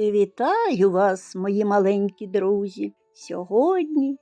Вітаю вас, мої маленькі друзі. Сьогодні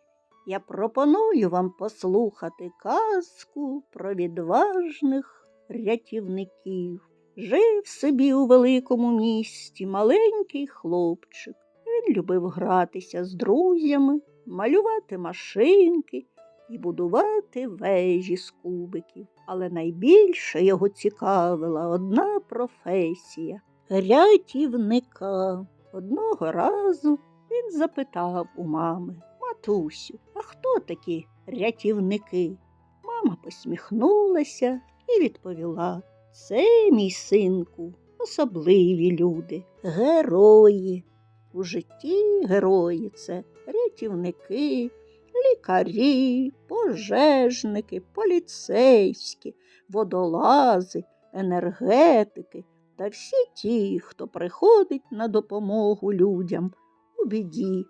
я пропоную вам послухати казку про відважних рятівників. Жив собі у великому місті маленький хлопчик. Він любив гратися з друзями, малювати машинки і будувати вежі з кубиків. Але найбільше його цікавила одна професія рятівника. Одного разу він запитав у мами Матусю, а хто такі рятівники? Мама посміхнулася і відповіла Це, мій синку, особливі люди, герої. У житті герої це рятівники, лікарі, пожежники, поліцейські, водолази, енергетики та всі ті, хто приходить на допомогу людям у біді.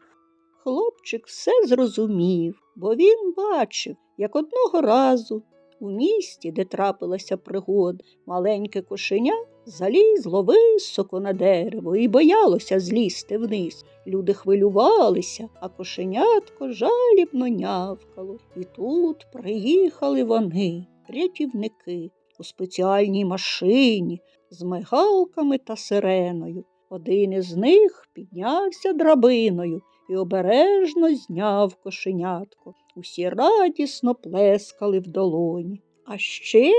Хлопчик все зрозумів, бо він бачив, як одного разу у місті, де трапилася пригода, маленьке кошеня залізло високо на дерево і боялося злізти вниз. Люди хвилювалися, а кошенятко жалібно нявкало. І тут приїхали вони, рятівники, у спеціальній машині з мигалками та сиреною. Один із них піднявся драбиною і обережно зняв кошенятко. Усі радісно плескали в долоні. А ще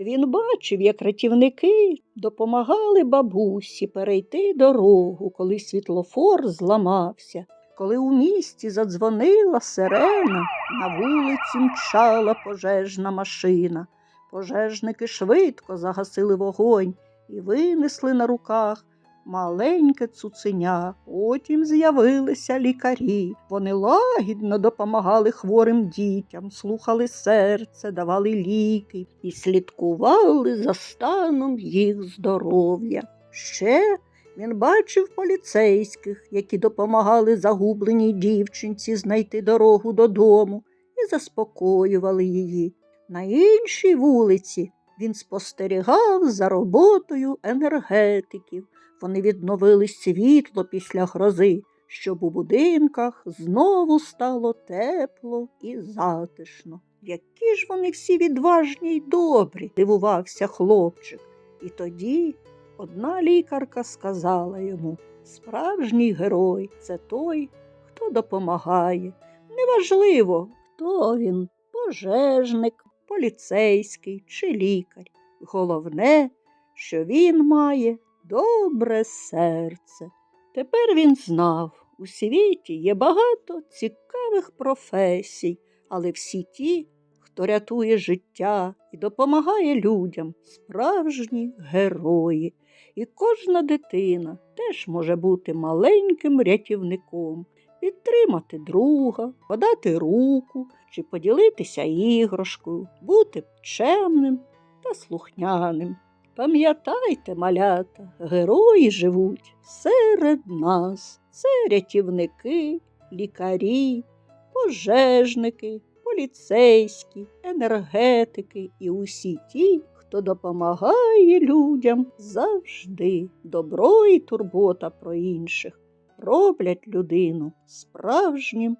він бачив, як рятівники допомагали бабусі перейти дорогу, коли світлофор зламався. Коли у місті задзвонила сирена, на вулиці мчала пожежна машина. Пожежники швидко загасили вогонь і винесли на руках маленьке цуценя. Потім з'явилися лікарі. Вони лагідно допомагали хворим дітям, слухали серце, давали ліки і слідкували за станом їх здоров'я. Ще він бачив поліцейських, які допомагали загубленій дівчинці знайти дорогу додому і заспокоювали її. На іншій вулиці він спостерігав за роботою енергетиків. Вони відновили світло після грози, щоб у будинках знову стало тепло і затишно. Які ж вони всі відважні й добрі, дивувався хлопчик. І тоді одна лікарка сказала йому справжній герой це той, хто допомагає. Неважливо, хто він пожежник, поліцейський чи лікар. Головне, що він має добре серце. Тепер він знав, у світі є багато цікавих професій, але всі ті, хто рятує життя і допомагає людям, справжні герої. І кожна дитина теж може бути маленьким рятівником, підтримати друга, подати руку чи поділитися іграшкою, бути чемним та слухняним. Пам'ятайте, малята, герої живуть серед нас. Це рятівники, лікарі, пожежники, поліцейські, енергетики і усі ті, хто допомагає людям завжди. Добро і турбота про інших роблять людину справжнім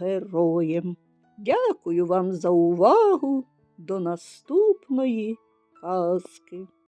героєм. Дякую вам за увагу. До наступної казки.